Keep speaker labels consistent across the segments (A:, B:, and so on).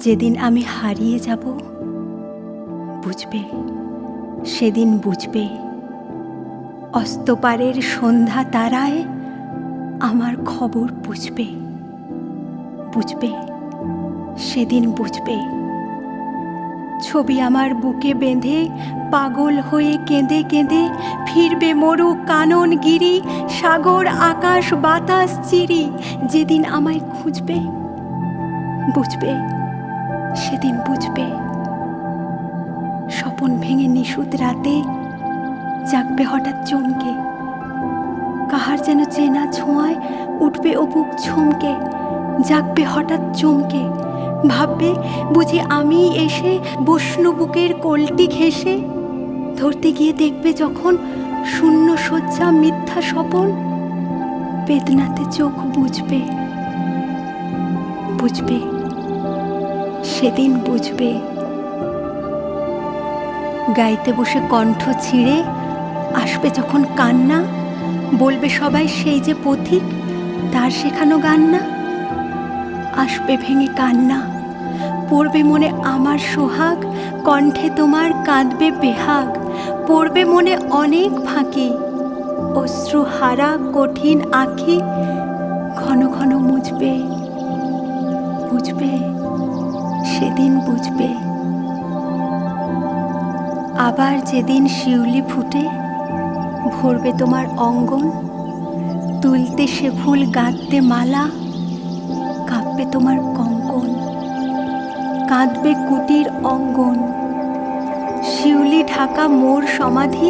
A: যেদিন আমি হারিয়ে যাব, বুঝবে? সেদিন বুঝবে। অস্তপারের সন্ধ্যা তারায় আমার খবর বুঝবে। বুঝবে? সেদিন বুঝবে। ছবি আমার বুকে বেঁধে, পাগল হয়ে কেঁদে কেঁদে ফিরবে মরু কানন গিরি, সাগর, আকাশ, বাতাস, চিরি, যেদিন আমায় খুঁজবে, বুঝবে? সেদিন বুঝবে। স্বপন ভেঙে নিশুত রাতে জাগবে হঠাৎ চমকে। কাহার যেন চেনা ছোঁয়ায় উঠবে ও বুক ছমকে জাগবে হঠাৎ চমকে। ভাববে, বুঝি আমি এসে বৈষ্ণু বুকের কোলটি ঘেঁষে ধরতে গিয়ে দেখবে যখন শূন্য শয্যা মিথ্যা স্বপন বেদনাতে চোখ বুঝবে। বুঝবে। সেদিন বুঝবে। গাইতে বসে কণ্ঠ ছিঁড়ে আসবে যখন কান্না, বলবে সবাই সেই যে পথিক, তার শেখানো গান না? আসবে ভেঙে কান্না, পড়বে মনে আমার সোহাগ, কণ্ঠে তোমার কাঁদবে বেহাগ, পড়বে মনে অনেক ফাঁকি, অশ্রু হারা কঠিন আঁখি ঘন ঘন মুছবে, বুঝবে? সেদিন বুঝবে। আবার যেদিন শিউলি ফুটে, ভরবে তোমার অঙ্গন, তুলতে সে ফুল গাঁথতে মালা, কাঁপবে তোমার কঙ্কন, কাঁদবে কুটির অঙ্গন। শিউলি ঢাকা মোর সমাধি,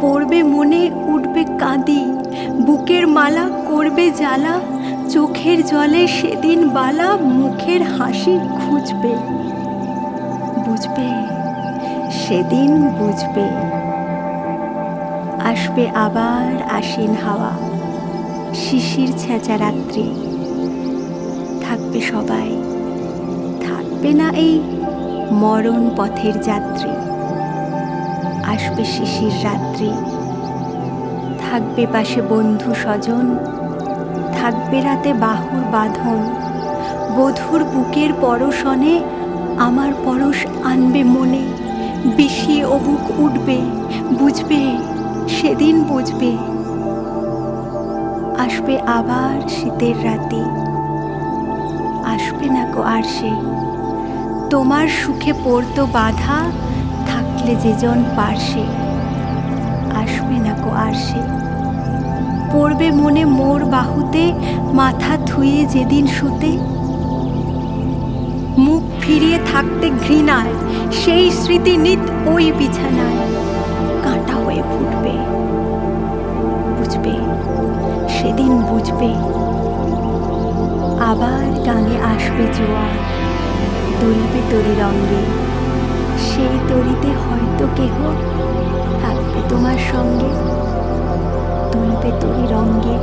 A: পড়বে মনে উঠবে কাঁদি, বুকের মালা করবে জ্বালা চোখের জলে সেদিন বালা, মুখের হাসি খুঁজবে বুঝবে, সেদিন বুঝবে। আসবে আবার আশ্বিন হাওয়া, শিশির ছেঁচা রাত্রি। থাকবে সবাই, থাকবে না এই মরণ পথের যাত্রী। আসবে শিশির রাত্রি, থাকবে পাশে বন্ধু স্বজন থাকবে রাতে বাহুর বাঁধন। বধুর বুকের পরশনে আমার পরশ আনবে মনে। বিষিয়ে অবুক উঠবে, বুঝবে, সেদিন বুঝবে। আসবে আবার শীতের রাতে। আসবে না কো আর সে। তোমার সুখে পড়তো বাধা, থাকলে যেজন পার্শ্বে আসবে না কো আর সে। পড়বে মনে মোর বাহুতে, মাথা থুয়ে যেদিন শুতে। মুখ ফিরিয়ে থাকতে ঘৃণায়, সেই স্মৃতি নিত ওই বিছানায়। কাঁটা হয়ে ফুটবে, বুঝবে, সেদিন বুঝবে। আবার গাঙে আসবে জোয়ার দুলবে তরি রঙ্গে। সেই তরিতে হয়তো কেহ থাকবে তোমার সঙ্গে। তুলবে তরি রঙ্গে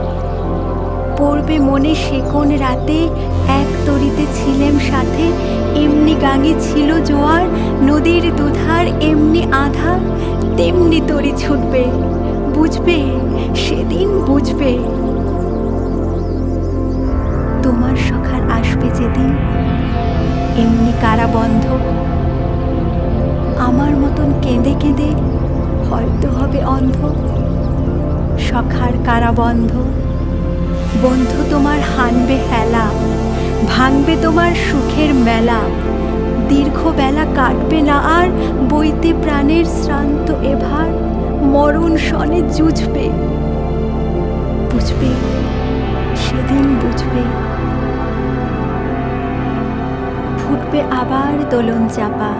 A: পড়বে মনে সে কোন রাতে, এক তরিতে ছিলেম সাথে, এমনি গাঙে ছিল জোয়ার, নদীর দুধার এমনি আধার, তেমনি তরি ছুটবে, বুঝবে, সেদিন বুঝবে। তোমার সখার আসবে যেদিন, এমনি কারা বন্ধ। আমার মতন কেঁদে কেঁদে হয়তো হবে অন্ধ। সখার কারাবন্ধ। বন্ধু তোমার হানবে হেলা, ভাঙবে তোমার সুখের মেলা। দীর্ঘ বেলা কাটবে না আর বইতে প্রাণের শ্রান্ত এভার, মরণ সনে জুঝবে বুঝবে, সেদিন বুঝবে। ফুটবে আবার দোলন চাপা,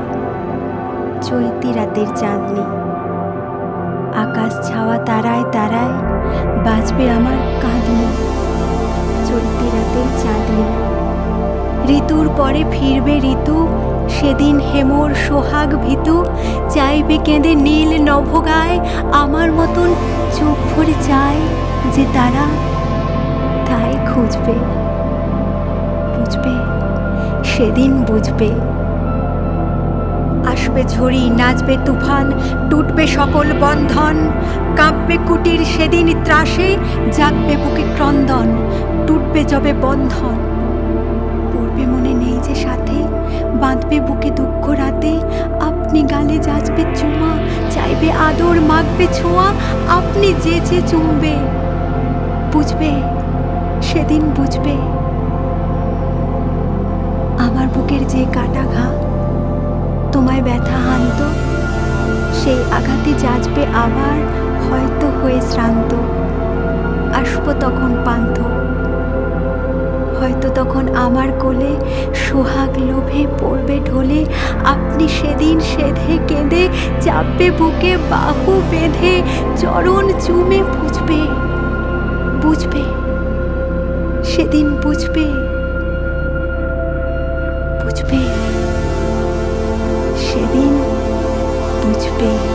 A: চৈতি রাতের চাঁদনি। আকাশ ছাওয়া তারায় তারায় বাজবে আমার কাঁদনি চৈতি রাতের চাঁদনি ঋতুর পরে ফিরবে ঋতু, সেদিন হেমর সোহাগ ভীতু চাইবে কেঁদে নীল নভগায়, আমার মতন চোখ ভরে চায় যে তারা তাই খুঁজবে। বুঝবে, সেদিন বুঝবে। আসবে ঝড়ি, নাচবে তুফান, টুটবে সকল বন্ধন, কাঁপবে কুটির সেদিন ত্রাসে, জাগবে বুকে ক্রন্দন, টুটবে যবে বন্ধন। পড়বে মনে নেই যে সাথে, বাঁধবে বুকে দুঃখ রাতে, আপনি গালে যাচবে চুমা, চাইবে আদর মাখবে ছোঁয়া, আপনি যে যে চুমবে, বুঝবে, সেদিন বুঝবে। আমার বুকের যে কাটা ঘা তোমায় ব্যথা হানত সেই আঘাতে যাচবে আবার হয়তো হয়ে শ্রান্ত। আসব তখন পান্থ হয়তো তখন আমার কোলে সোহাগ লোভে পড়বে ঢোলে, আপনি সেদিন সেধে কেঁদে চাপবে বুকে বাহু বেঁধে, চরণ চুমে বুঝবে বুঝবে, সেদিন বুঝবে বুঝবে। সেদিন বুঝবে।